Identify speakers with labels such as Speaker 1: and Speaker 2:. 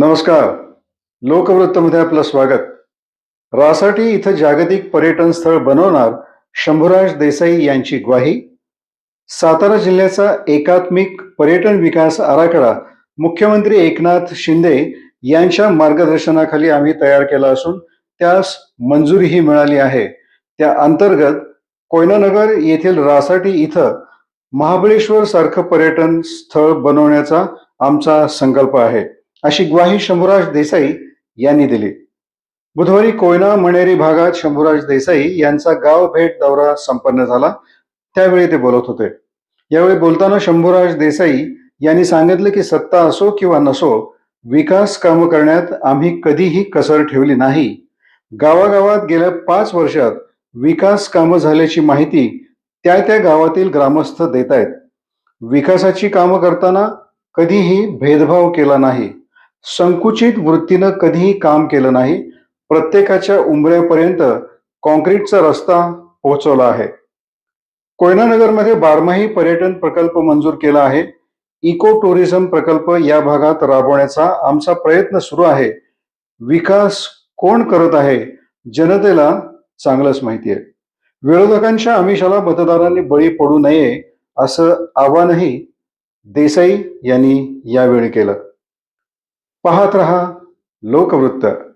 Speaker 1: नमस्कार. लोकवृत्तमध्ये आपलं स्वागत. रासाठी इथं जागतिक पर्यटन स्थळ बनवणार शंभूराज देसाई यांची ग्वाही. सातारा जिल्ह्याचा एकात्मिक पर्यटन विकास आराखडा मुख्यमंत्री एकनाथ शिंदे यांच्या मार्गदर्शनाखाली आम्ही तयार केला असून त्यास मंजुरीही मिळाली आहे. त्या अंतर्गत कोयनानगर येथील रासाठी इथं महाबळेश्वर सारखं पर्यटन स्थळ बनवण्याचा आमचा संकल्प आहे. अशी ग्वाही शंभूराज देसाई यांनी दिली. बुधवारी कोयना मणेरी भागात शंभूराज देसाई यांचा गाव भेट दौरा संपन्न झाला. त्यावेळी ते बोलत होते. यावेळी बोलताना शंभूराज देसाई यांनी सांगितलं की सत्ता असो किंवा नसो विकास कामं करण्यात आम्ही कधीही कसर ठेवली नाही. गावागावात गेल्या पाच वर्षात विकास कामं झाल्याची माहिती त्या त्या गावातील ग्रामस्थ देत आहेत. विकासाची कामं करताना कधीही भेदभाव केला नाही. संकुचित वृत्तीनं कधीही काम केलं नाही. प्रत्येकाच्या उंबऱ्यापर्यंत कॉन्क्रीटचा रस्ता पोहोचवला आहे. कोयनानगरमध्ये बारमाही पर्यटन प्रकल्प मंजूर केला आहे. इको टुरिझम प्रकल्प या भागात राबवण्याचा आमचा प्रयत्न सुरू आहे. विकास कोण करत आहे? जनतेला चांगलंच माहिती आहे. विरोधकांच्या आमिषाला मतदारांनी बळी पडू नये असं आवाहनही देसाई यांनी यावेळी केलं. पाहत रहा लोकवृत्त.